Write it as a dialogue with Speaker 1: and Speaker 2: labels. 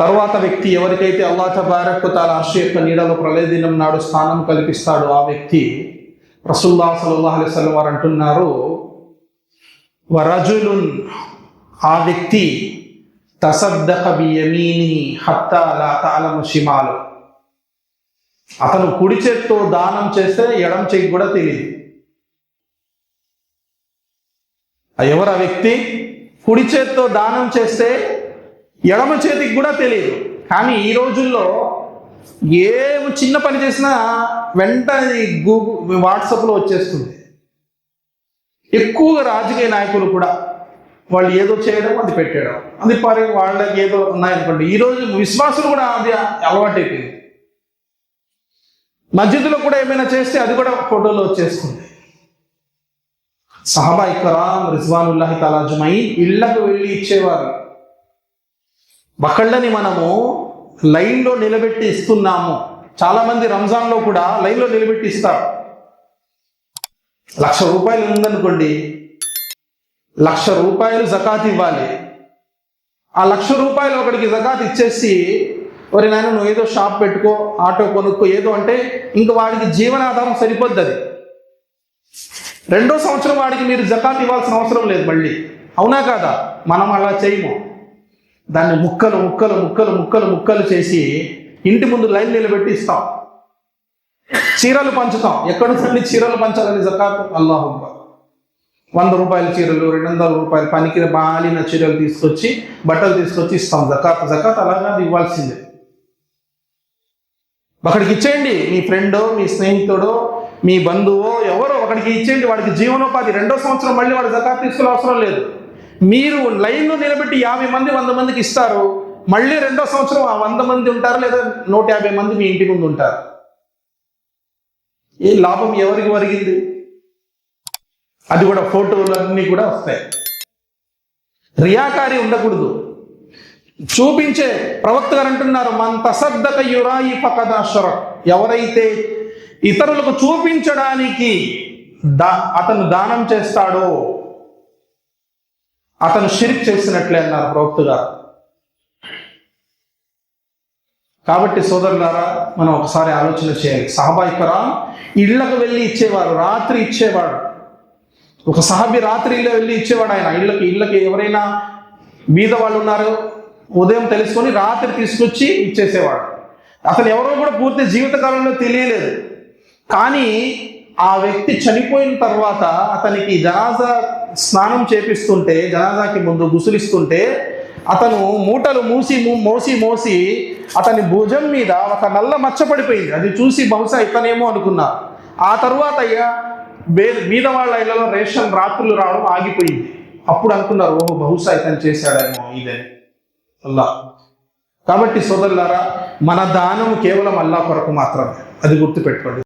Speaker 1: తర్వాత వ్యక్తి ఎవరికైతే అల్లా తబారక్ తాల అర్షి యొక్క నీడలో ప్రళయదినం నాడు స్థానం కల్పిస్తాడో ఆ వ్యక్తి రసుల్లా సల్లాహ్ అలైవల్లం వారు అంటున్నారు వరజులున్ ఆ వ్యక్తి తసద్దక హత్తా లా తాలము షిమాలు. అతను కుడి చేత్తో దానం చేస్తే ఎడం చేయి కూడా తెలియదు ఎవరు ఆ వ్యక్తి? కుడి చేత్తో దానం చేస్తే ఎడమ చేతికి కూడా తెలియదు కానీ ఈ రోజుల్లో ఏ చిన్న పని చేసినా వెంటనే గూగుల్ వాట్సాప్లో వచ్చేస్తుంది. ఎక్కువగా రాజకీయ నాయకులు కూడా వాళ్ళు ఏదో చేయడం అది పెట్టడం. అది పరి వాళ్ళకి ఏదో ఉన్నాయనుకోండి ఈరోజు విశ్వాసులు కూడా అది అలవాటైపోయింది. మస్జిద్లో కూడా ఏమైనా చేస్తే అది కూడా ఫోటోలో వచ్చేస్తుంది. సహబా ఇకరాం రిజ్వానుల్లాహి తలాజుమై ఇళ్ళకు వెళ్ళి ఇచ్చేవారు. బకళ్ళని మనము లైన్లో నిలబెట్టి ఇస్తున్నాము. చాలామంది రంజాన్లో కూడా లైన్లో నిలబెట్టి ఇస్తారు. లక్ష రూపాయలు ఉందనుకోండి లక్ష రూపాయలు జకాత్ ఇవ్వాలి. ఆ లక్ష రూపాయలు ఒకడికి జకాత్ ఇచ్చేసి ఒరి నాయన నువ్వు ఏదో షాప్ పెట్టుకో ఆటో కొనుక్కో ఏదో అంటే ఇంక వాడికి జీవనాధారం సరిపోద్ది అది. రెండో సంవత్సరం వాడికి మీరు జకాత్ ఇవ్వాల్సిన అవసరం లేదు మళ్ళీ. అవునా కాదా? మనం అలా చేయము. దాన్ని ముక్కలు ముక్కలు ముక్కలు ముక్కలు ముక్కలు చేసి ఇంటి ముందు లైన్ నిలబెట్టి ఇస్తాం. చీరలు పంచుతాం. ఎక్కడి నుండి చీరలు పంచాలని జకాత్? అల్లాహు వంద రూపాయల చీరలు రెండు వందల రూపాయలు పనికి బాలిన చీరలు తీసుకొచ్చి బట్టలు తీసుకొచ్చి ఇస్తాం. జకాత్ జకాత్ అలాగా అది ఇవ్వాల్సిందే. ఒకడికి ఇచ్చేయండి. మీ ఫ్రెండో మీ స్నేహితుడో మీ బంధువో ఎవరో ఒకడికి ఇచ్చేయండి. వాడికి జీవనోపాధి. రెండో సంవత్సరం మళ్ళీ వాడు జకాత్ తీసుకునే అవసరం లేదు. మీరు లైన్లో నిలబెట్టి యాభై మంది వంద మందికి ఇస్తారు. మళ్ళీ రెండో సంవత్సరం ఆ వంద మంది ఉంటారు లేదా నూట యాభై మంది మీ ఇంటి ముందు ఉంటారు. ఏ లాభం ఎవరికి వరిగింది అది కూడా ఫోటోలు అన్నీ కూడా వస్తాయి. రియాకారి ఉండకూడదు. చూపించే ప్రవక్త గారు అంటున్నారు మన తసద్దక యురాయి పకదాశ్వర ఎవరైతే ఇతరులకు చూపించడానికి దా అతను దానం చేస్తాడో అతను షిరిక్ చేసినట్లే అన్నారు ప్రవక్త గారు. కాబట్టి సోదరులారా మనం ఒకసారి ఆలోచన చేయాలి. సహబాయికరా ఇళ్ళకు వెళ్ళి ఇచ్చేవారు రాత్రి ఇచ్చేవాడు. ఒక సహాబి రాత్రి ఇళ్ళ వెళ్ళి ఇచ్చేవాడు ఆయన. ఇళ్ళకి ఇళ్ళకి ఎవరైనా బీద వాళ్ళు ఉన్నారో ఉదయం తెలుసుకొని రాత్రి తీసుకొచ్చి ఇచ్చేసేవాడు. అతను ఎవరో కూడా పూర్తి జీవితకాలంలో తెలియలేదు. కానీ ఆ వ్యక్తి చనిపోయిన తర్వాత అతనికి జనాజా స్నానం చేపిస్తుంటే జనాజాకి ముందు గుసులిస్తుంటే అతను మూటలు మూసి మోసి మోసి అతని భుజం మీద ఒక నల్ల మచ్చ పడిపోయింది. అది చూసి బహుశా ఇతనేమో అనుకున్నా. ఆ తర్వాత అయ్యా బే మీద వాళ్ళ ఇళ్ళలో రేషన్ రాత్రులు రావడం ఆగిపోయింది. అప్పుడు అనుకున్నారు ఓహో బహుశా ఇతను చేశాడేమో ఇదే. అల్లా. కాబట్టి సోదరులారా మన దానం కేవలం అల్లా కొరకు మాత్రమే. అది గుర్తుపెట్టుకోండి.